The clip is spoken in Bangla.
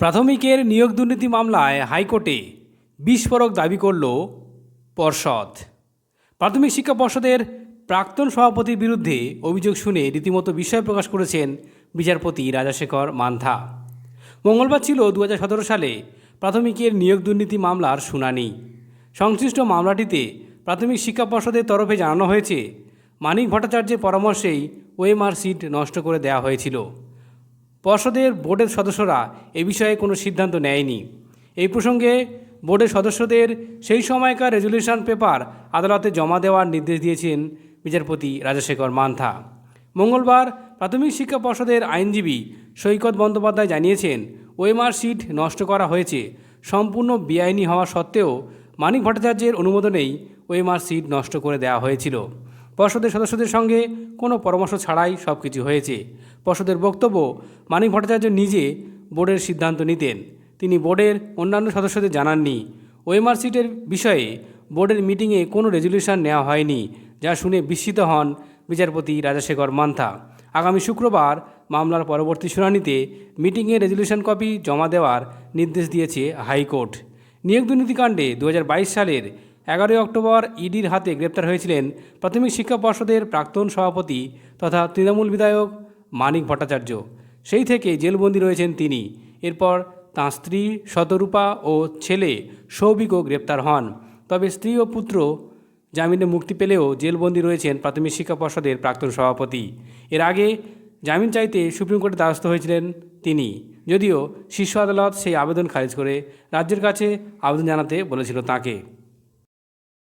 প্রাথমিকের নিয়োগ দুর্নীতি মামলায় হাইকোর্টে বিস্ফোরক দাবি করল পর্ষদ। প্রাথমিক শিক্ষা পর্ষদের প্রাক্তন সভাপতির বিরুদ্ধে অভিযোগ শুনে রীতিমতো বিস্ময় প্রকাশ করেছেন বিচারপতি রাজাশেখর মান্থা। মঙ্গলবার ছিল দু হাজার সতেরো সালে প্রাথমিকের নিয়োগ দুর্নীতি মামলার শুনানি। সংশ্লিষ্ট মামলাটিতে প্রাথমিক শিক্ষা পর্ষদের তরফে জানানো হয়েছে, মানিক ভট্টাচার্যের পরামর্শেই ওএমআর সিট নষ্ট করে দেওয়া হয়েছিল। পর্ষদের বোর্ডের সদস্যরা এ বিষয়ে কোনো সিদ্ধান্ত নেয়নি। এই প্রসঙ্গে বোর্ডের সদস্যদের সেই সময়কার রেজলিউশন পেপার আদালতে জমা দেওয়ার নির্দেশ দিয়েছেন বিচারপতি রাজশেখর মান্থা। মঙ্গলবার প্রাথমিক শিক্ষা পর্ষদের আইনজীবী সৈকত বন্দ্যোপাধ্যায় জানিয়েছেন, ওএমআর সিট নষ্ট করা হয়েছে, সম্পূর্ণ বেআইনি হওয়া সত্ত্বেও মানিক ভট্টাচার্যের অনুমোদনেই ওএমআর সিট নষ্ট করে দেওয়া হয়েছিল। পর্ষদের সদস্যদের সঙ্গে কোনো পরামর্শ ছাড়াই সব কিছু হয়েছে। পর্ষদের বক্তব্য মানিক ভট্টাচার্য নিজে বোর্ডের সিদ্ধান্ত নিতেন। তিনি বোর্ডের অন্যান্য সদস্যদের জানাননি। ওএমআর সিটের বিষয়ে বোর্ডের মিটিংয়ে কোনো রেজলিউশন নেওয়া হয়নি, যা শুনে বিস্মিত হন বিচারপতি রাজাশেখর মান্থা। আগামী শুক্রবার মামলার পরবর্তী শুনানিতে মিটিংয়ে রেজলিউশন কপি জমা দেওয়ার নির্দেশ দিয়েছে হাইকোর্ট। নিয়োগ দুর্নীতিকাণ্ডে দু হাজার বাইশ সালের এগারোই অক্টোবর ইডির হাতে গ্রেপ্তার হয়েছিলেন প্রাথমিক শিক্ষা পর্ষদের প্রাক্তন সভাপতি তথা তৃণমূল বিধায়ক মানিক ভট্টাচার্য। সেই থেকে জেলবন্দি রয়েছেন তিনি। এরপর তাঁর স্ত্রী শতরূপা ও ছেলে সৌভিকও গ্রেপ্তার হন। তবে স্ত্রী ও পুত্র জামিনে মুক্তি পেলেও জেলবন্দি রয়েছেন প্রাথমিক শিক্ষা পর্ষদের প্রাক্তন সভাপতি। এর আগে জামিন চাইতে সুপ্রিম কোর্টে দ্বারস্থ হয়েছিলেন তিনি। যদিও শীর্ষ আদালত সেই আবেদন খারিজ করে রাজ্যের কাছে আবেদন জানাতে বলেছিল তাকে।